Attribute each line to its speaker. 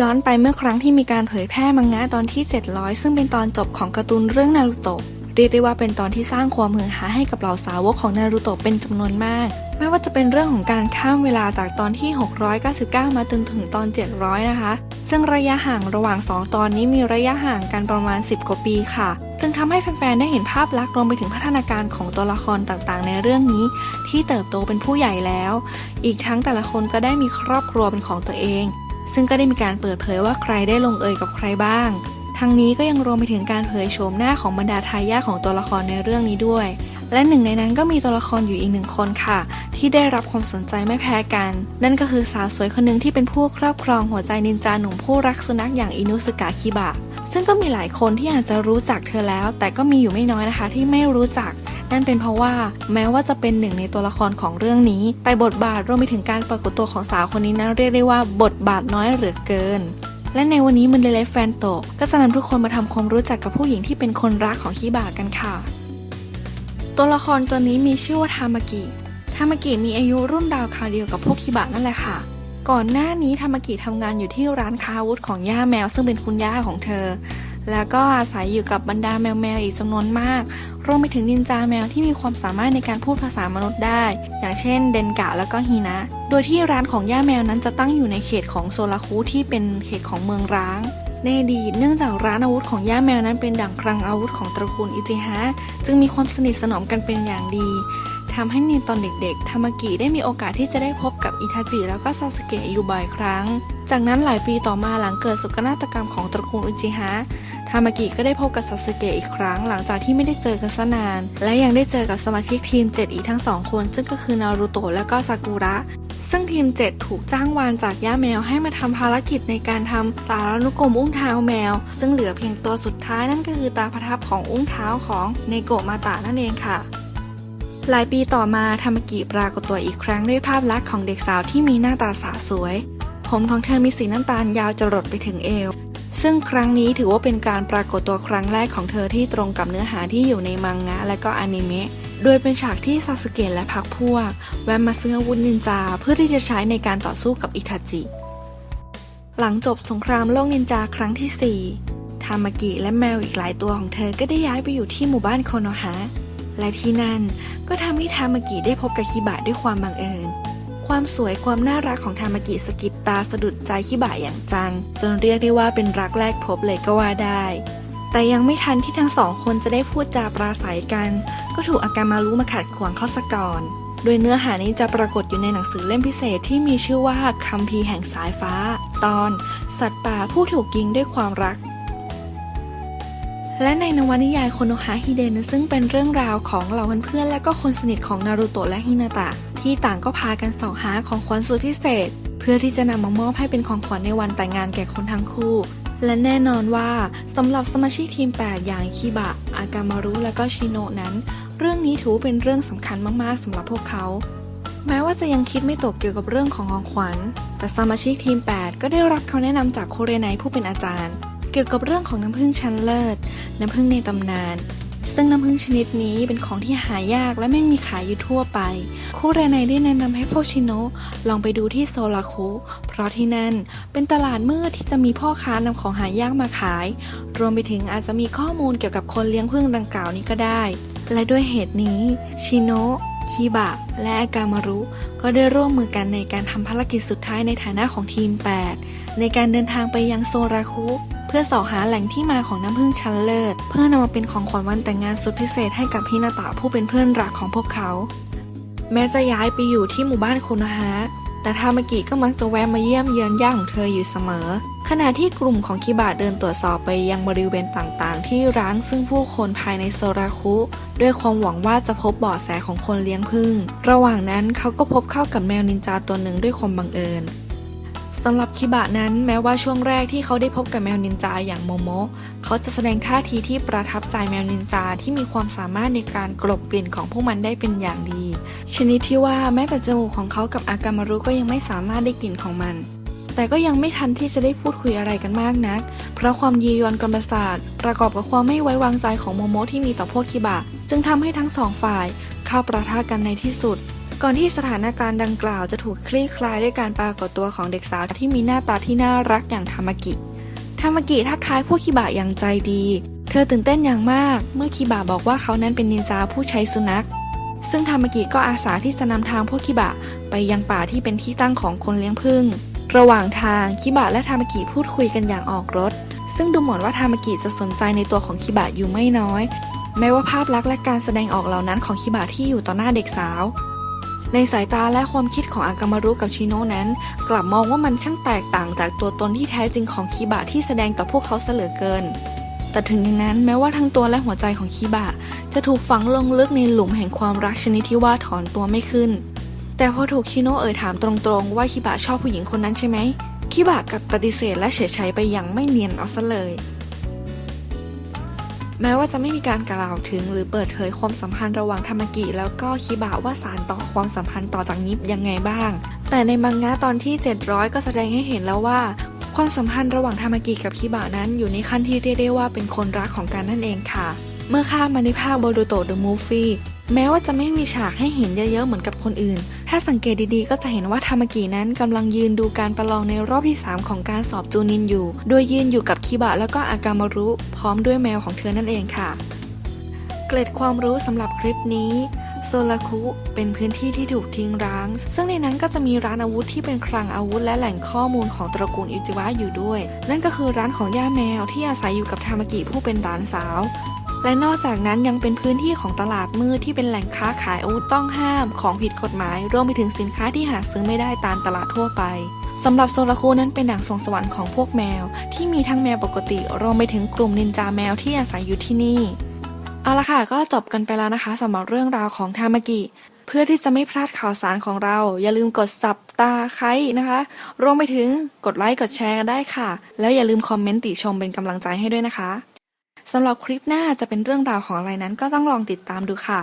Speaker 1: ย้อนไปเมื่อครั้งที่มีการเผยแพร่มังงะตอนที่ 700 ซึ่งเป็นตอนจบของการ์ตูนเรื่องนารูโตะเรียกได้ว่าเป็นตอนที่สร้างความฮือฮาให้กับเหล่าสาวกของนารูโตะเป็นจำนวนมาก ไม่ว่าจะเป็นเรื่องของการข้ามเวลาจากตอนที่ 699 มาจนถึงตอน 700 นะคะ ซึ่งระยะห่างระหว่าง 2 ตอนนี้มีระยะห่างกันประมาณ 10 กว่าปีค่ะ จึงทำให้แฟนๆ ได้เห็นภาพลักษณ์รวมไปถึงพัฒนาการของตัวละครต่างๆ ในเรื่องนี้ ที่เติบโตเป็นผู้ใหญ่แล้ว อีกทั้งแต่ละคนก็ได้มีครอบครัวเป็นของตัวเอง ซึ่งก็ได้มีการเปิดเผยว่าใครได้ลงเอยกับใครบ้าง ทั้งนี้ก็ยังรวมไปถึงการเผยโฉมหน้าของบรรดาทายาทของตัวละครในเรื่องนี้ด้วย และหนึ่งในนั้นก็มีตัวละครอยู่อีกหนึ่งคนค่ะ ที่ได้รับความสนใจไม่แพ้กัน นั่นก็คือสาวสวยคนหนึ่งที่เป็นผู้ครอบครองหัวใจนินจาหนุ่มผู้รักสุนัขอย่างอินุสกะคิบะซึ่งก็มีหลายคนที่อาจจะรู้จักเธอแล้ว แต่ก็มีอยู่ไม่น้อยนะคะที่ไม่รู้จัก นั่นเป็นเพราะว่าแม้ว่าจะเป็นหนึ่งในตัวละครของเรื่องนี้ แต่บทบาทรวมไปถึงการปรากฏตัวของสาวคนนี้นั้นเรียกได้ว่าบทบาทน้อยเหลือเกินและในวันนี้มันเดลฟแฟนโตก็จะนำทุกคนมาทำความรู้จักกับผู้หญิงที่เป็นคนรักของฮิบะกันค่ะ ตัวละครตัวนี้มีชื่อว่าทามากิทามากิมีอายุรุ่นดาวคราวเดียวกับพวกคิบะนั่นแหละค่ะ ก่อนหน้านี้ทามากิทำงานอยู่ที่ร้านค้าอาวุธของย่าแมวซึ่งเป็นคุณย่าของเธอ แล้วก็อาศัยอยู่กับบรรดาแมวแมวๆอีกจำนวนมาก รวมไปถึงนินจาแมวที่มีความสามารถในการพูดภาษามนุษย์ได้ อย่างเช่นเดนกะแล้วก็ฮีนะ โดยที่ร้านของย่าแมวนั้นจะตั้งอยู่ในเขตของโซลาคุที่เป็นเขตของเมืองร้างในอดีตเนื่องจากร้านอาวุธของย่าแมวนั้นเป็นดั่งคลังอาวุธของตระกูลอิจิฮะจึงมีความสนิทสนมกันเป็นอย่างดีทำให้ในตอนเด็กๆทามากิได้มีโอกาสที่จะได้พบกับอิทาจิแล้วก็ซาสเกะอยู่บ่อยครั้ง จากนั้นหลายปีต่อมาหลังเกิดสุกนาฏกรรมของตระกูลอุจิฮะ ทามากิก็ได้พบกับซาสึเกะอีกครั้งหลังจากที่ไม่ได้เจอกันซะนาน และยังได้เจอกับสมาชิกทีม 7 อีกทั้งสองคน ซึ่งก็คือนารูโตะและก็ซากุระ ซึ่งทีม 7 ถูกจ้างวานจากย่าแมวให้มาทำภารกิจในการทำสารานุกรมอุ้งเท้าแมว ซึ่งเหลือเพียงตัวสุดท้ายนั่นก็คือตาประทับของอุ้งเท้าของเนโกะมาตะนั่นเองค่ะหลายปีต่อมาทามากิปรากฏตัวอีกครั้งด้วยภาพลักษณ์ของเด็กสาวที่มีหน้าตาสาสวย ผมของเธอมีสีน้ำตาลยาวจรดไปถึงเอว ซึ่งครั้งนี้ถือว่าเป็นการปรากฏตัวครั้งแรกของเธอที่ตรงกับเนื้อหาที่อยู่ในมังงะและก็อนิเมะโดยเป็นฉากที่ซาสึเกะและพักพวก แวะมาซื้ออาวุธนินจาเพื่อที่จะใช้ในการต่อสู้กับอิทาจิ หลังจบสงครามโลกนินจาครั้งที่ 4 ทามากิและแมวอีกหลายตัวของเธอก็ได้ย้ายไปอยู่ที่หมู่บ้านโคโนฮะและที่นั่นก็ทำให้ทามากิได้พบกับคิบะด้วยความบังเอิญ ความสวยความน่ารักของทามากิสกิดตาสะดุดใจคิบะอย่างจัง จนเรียกได้ว่าเป็นรักแรกพบเลยก็ว่าได้ แต่ยังไม่ทันที่ทั้งสองคนจะได้พูดจาปราศัยกัน ก็ถูกอากามารุมาขัดขวางเข้าซะก่อนโดยเนื้อหานี้จะปรากฏอยู่ในหนังสือเล่มพิเศษที่มีชื่อว่าคัมภีร์แห่งสายฟ้า ตอน สัตว์ป่าผู้ถูกยิงด้วยความรัก และในนวนิยายโคโนฮะฮิเดนซึ่งเป็นเรื่องราวของเหล่าเพื่อนและก็คนสนิทของนารูโตะและฮินาตะ ที่ต่างก็พากันเสาะหาของขวัญสุดพิเศษ เพื่อที่จะนำมามอบให้เป็นของขวัญในวันแต่งงานแก่คนทั้งคู่ และแน่นอนว่าสำหรับสมาชิกทีม 8 อย่างคิบะ อากามารุ และก็ชิโนะนั้น เรื่องนี้ถือเป็นเรื่องสำคัญมากๆสำหรับพวกเขา แม้ว่าจะยังคิดไม่ตกเกี่ยวกับเรื่องของของขวัญ แต่สมาชิกทีม 8 ก็ได้รับคำแนะนำจากโคเรไนผู้เป็นอาจารย์ เกี่ยวกับเรื่องของน้ำผึ้งชั้นเลิศ น้ำผึ้งในตำนาน ซึ่งน้ำผึ้งชนิดนี้เป็นของที่หายากและไม่มีขายอยู่ทั่วไป คู่เรไนได้แนะนำให้พวกชิโนะลองไปดูที่โซลาคุเพราะที่นั่นเป็นตลาดมืดที่จะมีพ่อค้านำของหายากมาขาย รวมไปถึงอาจจะมีข้อมูลเกี่ยวกับคนเลี้ยงผึ้งดังกล่าวนี้ก็ได้ และด้วยเหตุนี้ชิโนะคิบะ และอากามารุ ก็ได้ร่วมมือกันในการทำภารกิจสุดท้ายในฐานะของทีม 8 ในการเดินทางไปยังโซราคุ พื่อสาะหาแหล่งที่มาของน้ำผึ้งชั้นเลิศ เพื่อนำมาเป็นของขวัญวันแต่งงานสุดพิเศษให้กับฮินาตะผู้เป็นเพื่อนรักของพวกเขา แม้จะย้ายไปอยู่ที่หมู่บ้านโคโนฮะแต่ทามากิก็มักจะแวะมาเยี่ยมเยือนย่าของเธออยู่เสมอ ขณะที่กลุ่มของคิบะเดินตรวจสอบไปยังบริเวณต่างๆ ที่ร้างซึ่งผู้คนภายในโซราคุ ด้วยความหวังว่าจะพบเบาะแสของคนเลี้ยงผึ้งระหว่างนั้นเขาก็พบเข้ากับแมวนินจาตัวหนึ่งด้วยความบังเอิญ สำหรับคิบะนั้นแม้ว่าช่วงแรกที่เขาได้พบกับแมวนินจาอย่างโมโมะเขาจะแสดงท่าทีที่ประทับใจแมวนินจาที่มีความสามารถในการกลบกลิ่นของพวกมันได้เป็นอย่างดี ชนิดที่ว่าแม้แต่จมูกของเขากับอากามารุก็ยังไม่สามารถได้กลิ่นของมัน แต่ก็ยังไม่ทันที่จะได้พูดคุยอะไรกันมากนัก เพราะความยียวนกลประสาทประกอบกับความไม่ไว้วางใจของโมโมะที่มีต่อพวกคิบะ จึงทำให้ทั้งสองฝ่ายเข้าประทะกันในที่สุด ก่อนที่สถานการณ์ดังกล่าวจะถูกคลี่คลายด้วยการปรากฏตัวของเด็กสาวที่มีหน้าตาที่น่ารักอย่างธรรมกิ ธรรมกิทักทายพวกคิบะอย่างใจดี เธอตื่นเต้นอย่างมาก เมื่อคิบะบอกว่าเขานั้นเป็นนินจาผู้ใช้สุนัข ซึ่งธรรมกิก็อาสาที่จะนำทางพวกคิบะไปยังป่าที่เป็นที่ตั้งของคนเลี้ยงผึ้ง ระหว่างทางคิบะและธรรมกิพูดคุยกันอย่างออกรถ ซึ่งดูเหมือนว่าธรรมกิจะสนใจในตัวของคิบะอยู่ไม่น้อย แม้ว่าภาพลักษณ์และการแสดงออกเหล่านั้นของคิบะที่อยู่ต่อหน้าเด็กสาว ในสายตาและความคิดของอากามารุกับชิโนะนั้น กลับมองว่ามันช่างแตกต่างจากตัวตนที่แท้จริงของคิบะที่แสดงต่อพวกเขาเสลือเกิน แต่ถึงอย่างนั้นแม้ว่าทั้งตัวและหัวใจของคิบะ จะถูกฝังลงลึกในหลุมแห่งความรักชนิดที่ว่าถอนตัวไม่ขึ้น แต่พอถูกชิโนะเอ่ยถามตรงๆ ว่าคิบะชอบผู้หญิงคนนั้นใช่ไหมคิบะกลับปฏิเสธและเฉยๆไปอย่างไม่เนียนเอาซะเลย แม้ว่าจะไม่มีการกล่าวถึงหรือเปิดเผยความสัมพันธ์ระหว่างธรรมกิ แล้วก็คิบะว่าสารต่อความสัมพันธ์ต่อจากนี้ยังไงบ้าง แต่ในมังงะตอนที่ 700 ก็แสดงให้เห็นแล้วว่า ความสัมพันธ์ระหว่างธรรมกิกับคิบะนั้นอยู่ในขั้นที่เรียกได้ว่าเป็นคนรักของกันนั่นเองค่ะ เมื่อข้ามมาในภาคโบรูโตเดอะมูฟฟี่แม้ว่าจะไม่มีฉากให้เห็นเยอะๆเหมือนกับคนอื่น ถ้าสังเกตดีๆ ก็จะเห็นว่าธรรมกินั้นกำลังยืนดูการประลองในรอบที่ 3 ของการสอบจูนินอยู่ โดยยืนอยู่กับคิบะแล้วก็อากามารุ พร้อมด้วยแมวของเธอนั่นเองค่ะ เกร็ดความรู้สำหรับคลิปนี้โซลาคุเป็นพื้นที่ที่ถูกทิ้งร้าง ซึ่งในนั้นก็จะมีร้านอาวุธที่เป็นคลังอาวุธและแหล่งข้อมูลของตระกูลอิจิวะอยู่ด้วย นั่นก็คือร้านของย่าแมวที่อาศัยอยู่กับทามากิผู้เป็นหลานสาว และนอกจากนั้นยังเป็นพื้นที่ของตลาดมืดที่เป็นแหล่งค้าขายอาวุธต้องห้าม ของผิดกฎหมาย รวมไปถึงสินค้าที่หาซื้อไม่ได้ตามตลาดทั่วไปสำหรับโซลาคุนั้นเป็นดั่งสวงสวรรค์ของพวกแมว ที่มีทั้งแมวปกติ รวมไปถึงกลุ่มนินจาแมวที่อาศัยอยู่ที่นี่ เอาละค่ะ ก็จบกันไปแล้วนะคะสำหรับเรื่องราวของทามากิ เพื่อที่จะไม่พลาดข่าวสารของเรา อย่าลืมกดสับตาไคร้นะคะ รวมไปถึงกดไลค์กดแชร์กันได้ค่ะ แล้วอย่าลืมคอมเมนต์ติชมเป็นกำลังใจให้ด้วยนะคะ สำหรับคลิปหน้าจะเป็นเรื่องราวของอะไรนั้นก็ต้องลองติดตามดูค่ะ